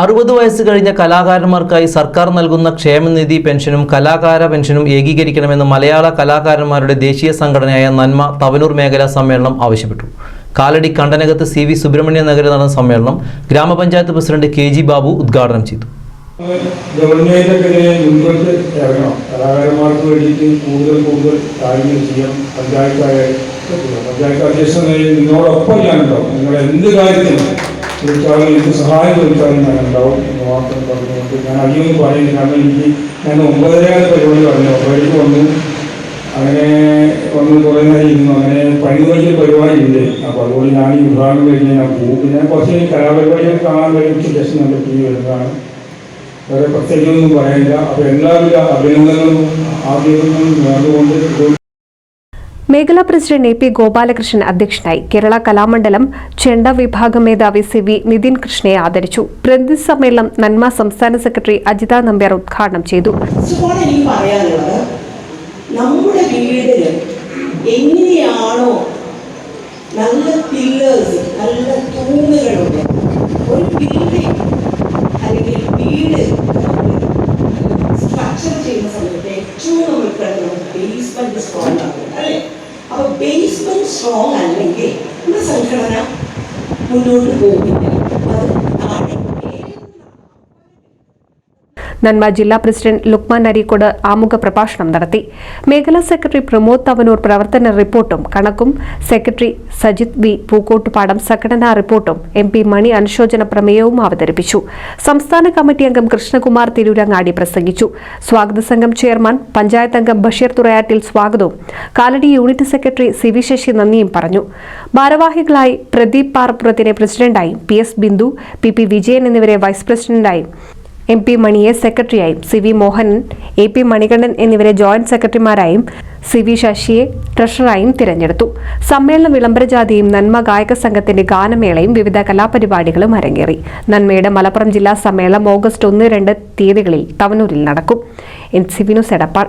അറുപത് വയസ്സ് കഴിഞ്ഞ കലാകാരന്മാർക്കായി സർക്കാർ നൽകുന്ന ക്ഷേമനിധി പെൻഷനും കലാകാര പെൻഷനും ഏകീകരിക്കണമെന്ന് മലയാള കലാകാരന്മാരുടെ ദേശീയ സംഘടനയായ നന്മ തവനൂർ മേഖലാ സമ്മേളനം ആവശ്യപ്പെട്ടു. കാലടി കണ്ടനകത്ത് സി വി സുബ്രഹ്മണ്യ നഗരിൽ നടന്ന സമ്മേളനം ഗ്രാമപഞ്ചായത്ത് പ്രസിഡന്റ് കെ ജി ബാബു ഉദ്ഘാടനം ചെയ്തു. ഗവൺമെന്റൊക്കെ പഞ്ചായത്തായാലും പഞ്ചായത്ത് അധ്യക്ഷൻ ചോദിച്ചാലും എനിക്ക് സഹായം ചോദിച്ചാലും ഞാൻ ഉണ്ടാവും എന്ന് മാത്രം പറഞ്ഞുകൊണ്ട് ഞാൻ അധികം പറയുന്നു കാരണം എനിക്ക് ഞാൻ ഒമ്പതരയാണ് പരിപാടി പറഞ്ഞു ഒമ്പതരയ്ക്ക് വന്നു അങ്ങനെ വന്ന് കുറേ നേരം ഇരുന്നു അങ്ങനെ പതിനഞ്ച് പരിപാടി ഉണ്ട് അപ്പോൾ അതുകൊണ്ട് ഞാൻ ഈ വിഭാഗം കഴിഞ്ഞ് ഞാൻ പോകും പിന്നെ കുറച്ച് കലാപരിപാടികൾ കാണാൻ ഉച്ചയ്ക്ക് ശേഷം നമ്മുടെ ടി വരുന്നതാണ് വേറെ പ്രത്യേകിച്ചൊന്നും പറയാനില്ല അപ്പോൾ എല്ലാവിധ അഭിനന്ദനങ്ങളും ആദ്യങ്ങളും നേർന്നുകൊണ്ട് മേഖലാ പ്രസിഡന്റ് എ പി ഗോപാലകൃഷ്ണൻ അധ്യക്ഷനായി കേരള കലാമണ്ഡലം ചെണ്ട വിഭാഗം മേധാവി സി വി നിതിൻ കൃഷ്ണയെ ആദരിച്ചു. പ്രതിനിധി സമ്മേളനം നന്മ സംസ്ഥാന സെക്രട്ടറി അജിത നമ്പ്യാർ ഉദ്ഘാടനം ചെയ്തു. നമ്മുടെ വീടിൽ എങ്ങനെയാണോ നല്ല പില്ലേഴ്സ് നല്ല തൂണുകളുണ്ട്. ഒരു ബിൽഡിംഗ് അല്ലെങ്കിൽ വീട് സ്ട്രക്ചർ ചെയ്യുന്ന സമയത്ത് ഏറ്റവും നമ്മൾ കണ്ടത് ബേസ്മെന്റ് സ്ട്രോങ് അപ്പൊ ബേസ്മെന്റ് സ്ട്രോങ് അല്ലെങ്കിൽ നമ്മുടെ സംഘടന മുന്നോട്ട് പോകില്ല അത് നന്മ ജില്ലാ പ്രസിഡന്റ് ലുക്മാൻ അരീക്കോട് ആമുഖ പ്രഭാഷണം നടത്തി. മേഖലാ സെക്രട്ടറി പ്രമോദ് തവനൂർ പ്രവർത്തന റിപ്പോർട്ടും കണക്കും. സെക്രട്ടറി സജിത് വി പൂക്കോട്ടുപാടം സംഘടനാ റിപ്പോർട്ടും എം പി മണി അനുശോചന പ്രമേയവും അവതരിപ്പിച്ചു. സംസ്ഥാന കമ്മിറ്റി അംഗം കൃഷ്ണകുമാർ തിരൂരങ്ങാടി പ്രസംഗിച്ചു. സ്വാഗത സംഘം ചെയർമാൻ പഞ്ചായത്ത് അംഗം ബഷീർ തുറയാറ്റിൽ സ്വാഗതവും. Kalady unit secretary C V Sasi നന്ദിയും പറഞ്ഞു. ഭാരവാഹികളായി പ്രദീപ് പാറപ്പുറത്തിനെ പ്രസിഡന്റായും P S Bindu P P Vijayan എന്നിവരെ വൈസ് പ്രസിഡന്റായും എം പി മണിയെ സെക്രട്ടറിയായും C V Mohanan A P Manikandan എന്നിവരെ ജോയിന്റ് സെക്രട്ടറിമാരായും സി വി ശശിയെ ട്രഷററായും തിരഞ്ഞെടുത്തു. സമ്മേളന വിളംബരജാതിയും നന്മ ഗായക സംഘത്തിന്റെ ഗാനമേളയും വിവിധ കലാപരിപാടികളും അരങ്ങേറി. നന്മയുടെ മലപ്പുറം ജില്ലാ സമ്മേളനം ഓഗസ്റ്റ് ഒന്ന് രണ്ട് തീയതികളിൽ തവനൂരിൽ നടക്കും. N C Vinu സെടപ്പാൾ